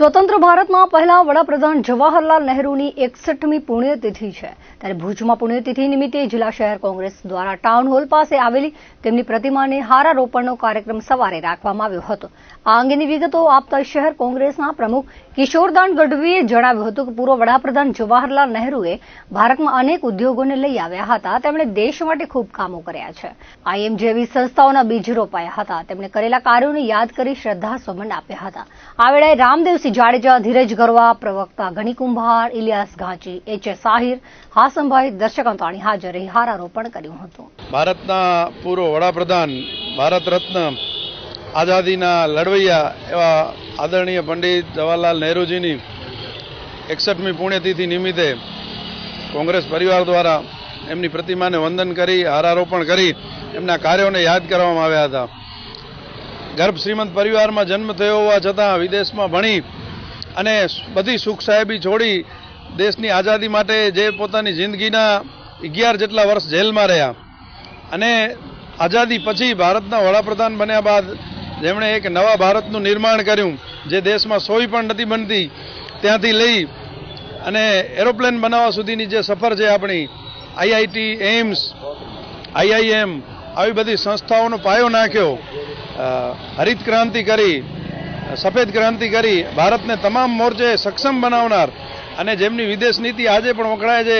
સ્વતંત્ર ભારતમાં પહેલા વડાપ્રધાન જવાહરલાલ નહેરુની એકસઠમી પુણ્યતિથિ છે. ત્યારે ભુજમાં પુણ્યતિથિ નિમિત્તે જિલ્લા શહેર કોંગ્રેસ દ્વારા ટાઉન હોલ પાસે આવેલી તેમની પ્રતિમાને હારારોપણનો કાર્યક્રમ સવારે રાખવામાં આવ્યો હતો. આ અંગેની વિગતો આપતા શહેર કોંગ્રેસના પ્રમુખ કિશોરદાન ગઢવીએ જણાવ્યું હતું કે પૂર્વ વડાપ્રધાન જવાહરલાલ નહેરુએ ભારતમાં અનેક ઉદ્યોગોને લઈ આવ્યા હતા. તેમણે દેશ માટે ખૂબ કામો કર્યા છે. આઈએમ જેવી સંસ્થાઓના બીજ રોપાયા હતા. તેમણે કરેલા કાર્યોને યાદ કરી શ્રદ્ધાસુમન આપ્યા હતા. આ વેળાએ રામદેવસિંહ જાડેજા, ધીરજ ગરવા પ્રવક્તા ગણી કુંભાર ઇલિયાસ ઘાંચી, એચ એસ સાહિર હાસમભાઈ દર્શક અંતાણી હાજર રહી હારારોપણ કર્યું હતું. ભારતના પૂર્વ વડાપ્રધાન ભારત રત્ન આઝાદીના લડવૈયા એવા આદરણીય પંડિત જવાહરલાલ નહેરુજીની એકસઠમી પુણ્યતિથિ નિમિત્તે કોંગ્રેસ પરિવાર દ્વારા એમની પ્રતિમાને વંદન કરી, હારારોપણ કરી, એમના કાર્યોને યાદ કરવામાં આવ્યા હતા. ગર્ભ શ્રીમંત પરિવારમાં જન્મ થયો હોવા છતાં વિદેશમાં ભણી અને બધી સુખ સાહેબી છોડી દેશની આઝાદી માટે જે પોતાની જિંદગીના અગિયાર જેટલા વર્ષ જેલમાં રહ્યા. અને આઝાદી પછી ભારતના વડાપ્રધાન બન્યા બાદ જેમણે એક નવા ભારતનું નિર્માણ કર્યું, જે દેશમાં સોય પણ નથી બનતી, ત્યાંથી લઈ અને એરોપ્લેન બનાવવા સુધીની જે સફર છે આપણી, આઈઆઈટી એમ્સ આઈઆઈએમ, આવી બધી સંસ્થાઓનો પાયો નાખ્યો હરિત ક્રાંતિ કરી સફેદ ક્રાંતિ કરી ભારતને તમામ મોરચે સક્ષમ બનાવનાર અને જેમની વિદેશ નીતિ આજે પણ વખણાય છે,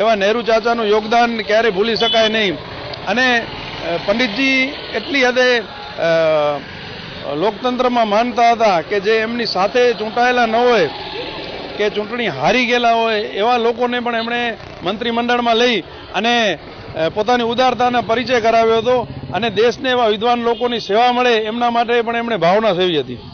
એવા નહેરુ ચાચાનું યોગદાન ક્યારેય ભૂલી શકાય નહીં. અને પંડિતજી એટલી હદે લોકતંત્રમાં માનતા હતા કે જે એમની સાથે ચૂંટાયેલા ન હોય, કે ચૂંટણી હારી ગયેલા હોય, એવા લોકોને પણ એમણે મંત્રીમંડળમાં લઈ અને પોતાની ઉદારતાનો પરિચય કરાવ્યો હતો અને દેશને એવા વિદ્વાન લોકોની સેવા મળે એમના માટે પણ એમણે ભાવના સેવી હતી.